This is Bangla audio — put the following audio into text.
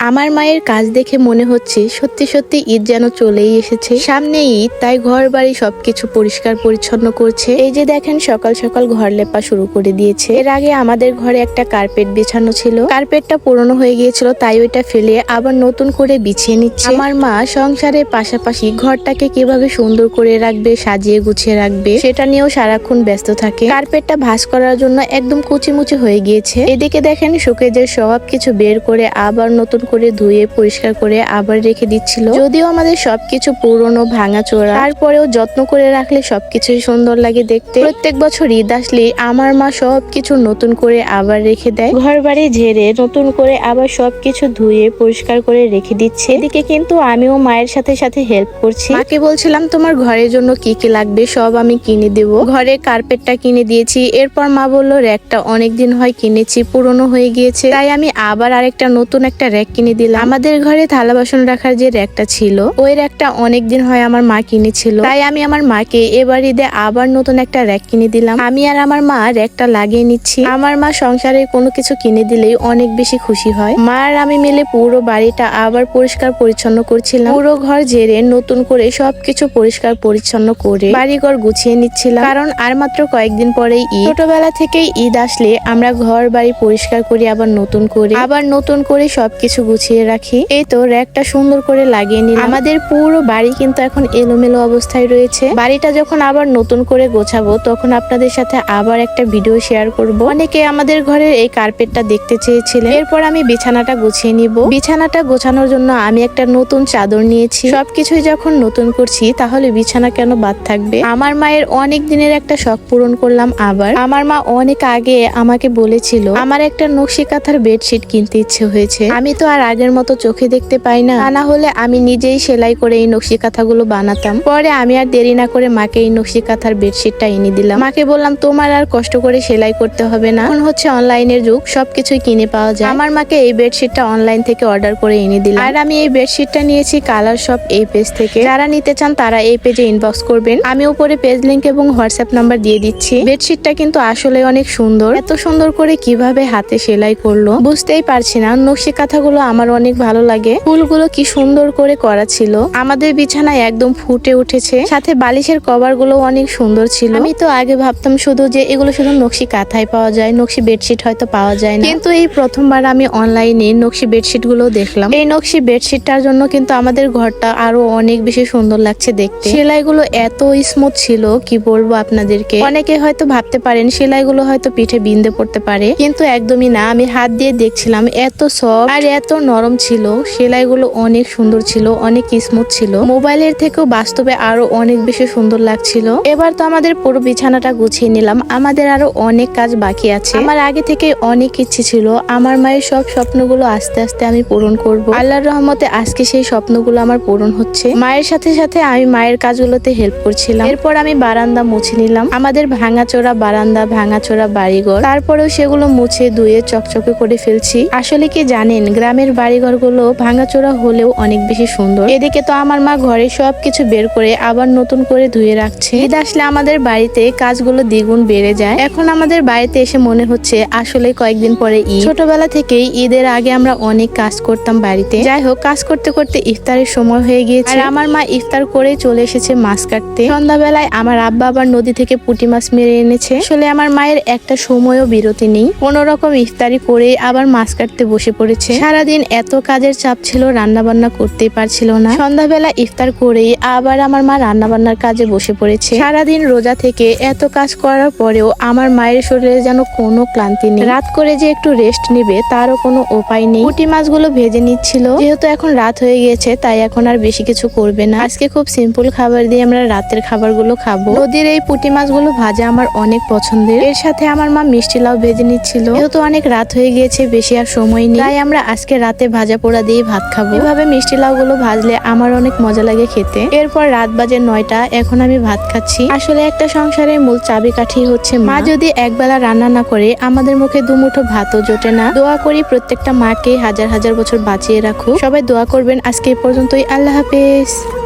আমার মায়ের কাজ দেখে মনে হচ্ছে সত্যি সত্যি ঈদ যেন চলেই এসেছে। সামনে ঈদ, তাই ঘর বাড়ি সবকিছু পরিষ্কার পরিচ্ছন্ন করছে। এই যে দেখেন, সকাল সকাল ঘর লেপা শুরু করে দিয়েছে। এর আগে আমাদের ঘরে একটা কার্পেট বিছানো ছিল। কার্পেটটা পুরনো হয়ে গিয়েছিল, তাই ওইটা ফেলে আবার নতুন করে বিছিয়ে নিচ্ছে। আমার মা সংসারের পাশাপাশি ঘরটাকে কীভাবে সুন্দর করে রাখবে, সাজিয়ে গুছিয়ে রাখবে, সেটা নিয়েও সারাক্ষণ ব্যস্ত থাকে। কার্পেটটা ভাঁজ করার জন্য একদম কুচিমুচি হয়ে গিয়েছে। এদিকে দেখেন শোকেজের সব কিছু বের করে আবার নতুন করে ধুয়ে, পরিষ্কার করে আবার রেখে দিচ্ছিল। যদিও আমাদের সবকিছু পুরনো, ভাঙা চোরা। তারপরেও যত্ন করে রাখলে সবকিছুই সুন্দর লাগে দেখতে। প্রত্যেক বছর ঈদ আসলে আমার মা সবকিছু নতুন করে আবার রেখে দেয়। ঘর বাড়ি ঝেড়ে নতুন করে আবার সবকিছু ধুয়ে, পরিষ্কার করে রেখে দিচ্ছে। এদিকে কিন্তু আমিও মায়ের সাথে সাথে হেল্প করছি। মাকে বলছিলাম, তোমার ঘরের জন্য কি কি লাগবে সব আমি কিনে দেব। ঘরে কার্পেটটা কিনে দিয়েছি। এরপর মা বলল, র্যাকটা অনেকদিন হয় কিনেছি, পুরনো হয়ে গিয়েছে। তাই আমি আবার আরেকটা নতুন একটা র্যাক কিনে দিলাম। আমাদের ঘরে থালা বাসন রাখার যে র্যাকটা ছিল, ওই র্যাকটা অনেকদিন হয় আমার মা কিনেছিল। তাই আমি আমার মাকে এবার ঈদে আবার নতুন একটা র্যাক কিনে দিলাম। আমি আর আমার মা র্যাকটা লাগিয়ে নিচ্ছি। আমার মা সংসারে কোনো কিছু কিনে দিলেই অনেক বেশি খুশি হয়। মা আর আমি মিলে পুরো বাড়িটা আবার পরিষ্কার পরিচ্ছন্ন করছিলাম। পুরো ঘর জেরে নতুন করে সবকিছু পরিষ্কার পরিচ্ছন্ন করে বাড়িঘর গুছিয়ে নিচ্ছিলাম। কারণ আর মাত্র কয়েকদিন পরেই ঈদ। ছোটবেলা থেকেই ঈদ আসলে আমরা ঘর বাড়ি পরিষ্কার করি, আবার নতুন করে, আবার নতুন করে সবকিছু গুছিয়ে রাখি। এই তো র্যাকটা সুন্দর করে লাগিয়ে নিলাম। আমাদের পুরো বাড়ি কিন্তু এখন এলোমেলো অবস্থায় রয়েছে। বাড়িটা যখন আবার নতুন করে গোছাবো, তখন আপনাদের সাথে আবার একটা ভিডিও শেয়ার করব। অনেকে আমাদের ঘরের এই কার্পেটটা দেখতে চেয়েছিলেন। এরপর আমি বিছানাটা গুছিয়ে নিব। বিছানাটা গোছানোর জন্য আমি একটা নতুন চাদর নিয়েছি। সবকিছুই যখন নতুন করছি, তাহলে বিছানা কেন বাদ থাকবে? আমার মায়ের অনেক দিনের একটা শখ পূরণ করলাম আবার। আমার মা অনেক আগে আমাকে বলেছিল, আমার একটা নকশি কাঁথার বেডশিট কিনতে ইচ্ছে হয়েছে। আমি তো আর আগের মতো চোখে দেখতে পাই না না হলে আমি নিজেই সেলাই করে এই নকশি কাঁথাগুলো বানাতাম। পরে আমি আর দেরি না করে মাকে এই নকশি কাঁথার বেডশিটটা এনে দিলাম। মাকে বললাম, তোমার আর কষ্ট করে সেলাই করতে হবে না। এখন হচ্ছে অনলাইনের যুগ সবকিছুই কিনে পাওয়া যায়। আমার মাকে এই বেডশিটটা অনলাইন থেকে অর্ডার করে এনে দিলাম। আর আমি এই বেডশিটটা নিয়েছি কালার শপ এই পেজ থেকে। যারা নিতে চান, তারা এই পেজে ইনবক্স করবেন। আমি উপরে পেজ লিঙ্ক এবং হোয়াটসঅ্যাপ নাম্বার দিয়ে দিচ্ছি। বেডশিটটা কিন্তু আসলে অনেক সুন্দর। এত সুন্দর করে কীভাবে হাতে সেলাই করল, বুঝতেই পারছি না। নকশি কাঁথাগুলো আমার অনেক ভালো লাগে। ফুলগুলো কি সুন্দর করে করা ছিল। আমাদের বিছানায় একদম ফুটে উঠেছে। সাথে বালিশের কভারগুলো অনেক সুন্দর ছিল। আমি তো আগে ভাবতাম শুধু যে এগুলো শুধু নকশি কাঁথায় পাওয়া যায়, নকশি বেডশিট হয়তো পাওয়া যায় না। কিন্তু এই প্রথমবার আমি অনলাইনে নকশি বেডশিটগুলো দেখলাম। এই নকশি বেডশিটটার জন্য কিন্তু আমাদের ঘরটা আরও অনেক বেশি সুন্দর লাগছে দেখতে। সেলাইগুলো এত স্মুথ ছিল, কি বলব আপনাদেরকে? অনেকে হয়তো ভাবতে পারেন, সেলাইগুলো হয়তো পিঠে বিন্দে পড়তে পারে। কিন্তু একদমই না। আমি হাত দিয়ে দেখছিলাম, এত সফট আর এত নরম ছিল, সেলাইগুলো অনেক সুন্দর ছিল, অনেক স্মুথ ছিল। মোবাইলের থেকেও বাস্তবে আরও অনেক বেশি সুন্দর লাগছিল। এবার তো আমাদের পুরো বিছানাটা গুছিয়ে নিলাম। আমাদের আরও অনেক কাজ বাকি আছে। আমার আগে থেকে অনেক ইচ্ছে ছিল। আমার মায়ের সব স্বপ্নগুলো আস্তে আস্তে আমি পূরণ করব। আল্লাহর রহমতে আজকে সেই স্বপ্নগুলো আমার পূরণ হচ্ছে। মায়ের সাথে সাথে আমি মায়ের কাজগুলোতে হেল্প করছিলাম। এরপর আমি বারান্দা মুছে নিলাম। আমাদের ভাঙাচোরা বারান্দা, ভাঙাচোরা বাড়িঘর। তারপরেও সেগুলো মুছে ধুয়ে চকচকে করে ফেলছি। আসলে কি জানেন, গ্রামের বাড়িঘরগুলো ভাঙাচোরা হলেও অনেক বেশি সুন্দর। এদিকে তো আমার মা ঘরে সবকিছু বের করে আবার নতুন করে ধুয়ে রাখছে। ঈদ আসলে আমাদের বাড়িতে কাজগুলো দ্বিগুণ বেড়ে যায়। এখন আমাদের বাড়িতে এসে মনে হচ্ছে আসলে কয়েকদিন পরে ঈদ। ছোটবেলা থেকেই ঈদের আগে আমরা অনেক কাজ করতাম বাড়িতে। যাই হোক, কাজ করতে করতে ইফতারের সময় হয়ে গিয়েছে। আর আমার মা ইফতার করে চলে এসেছে মাছ কাটতে। সন্ধ্যাবেলায় আমার আব্বা আবার নদী থেকে পুঁটি মাছ মেরে এনেছে। আসলে আমার মায়ের একটা সময়ও বিরতি নেই। কোনো রকম ইফতারি করে আবার মাছ কাটতে বসে পড়েছে। সারাদিন এত কাজের চাপ ছিল রান্না বান্না করতেই পারছিল না। সন্ধ্যাবেলা ইফতার করেই আবার আমার মা রান্না বান্নার কাজে বসে পড়েছে। সারাদিন রোজা থেকে এত কাজ করার পরেও আমার মায়ের শরীরে যেন কোনো ক্লান্তি নেই। রাত করে যে একটু রেস্ট নেবে, তারও কোনো উপায় নেই। পুঁটি মাছগুলো ভেজে নিচ্ছিল। যেহেতু এখন রাত হয়ে গিয়েছে তাই এখন আর বেশি কিছু করবে না। আজকে খুব সিম্পল খাবার দিয়ে আমরা রাতের খাবারগুলো খাব। নদীর এই পুঁটি মাছগুলো ভাজা আমার অনেক পছন্দের। এর সাথে আমার মা মিষ্টি লাউ ভেজে নিচ্ছিল। যেহেতু অনেক রাত হয়ে গিয়েছে বেশি আর সময় নেই। তাই আমরা আজকে রাতে ভাজা পোড়া দিয়ে ভাত খাব। এভাবে মিষ্টি লাউ গুলো ভাজলে আমার অনেক মজা লাগে খেতে। এরপর রাত বাজে নয়টা, এখন আমি ভাত খাচ্ছি। আসলে একটা সংসারের মূল চাবিকাঠি হচ্ছে মা যদি একবেলা রান্না না করে, আমাদের মুখে দুমুঠো ভাতও জোটে না। দোয়া করি প্রত্যেকটা মাকে হাজার হাজার বছর বাঁচিয়ে রাখুক। সবাই দোয়া করবেন আজকে এই পর্যন্তই। আল্লাহ হাফেজ।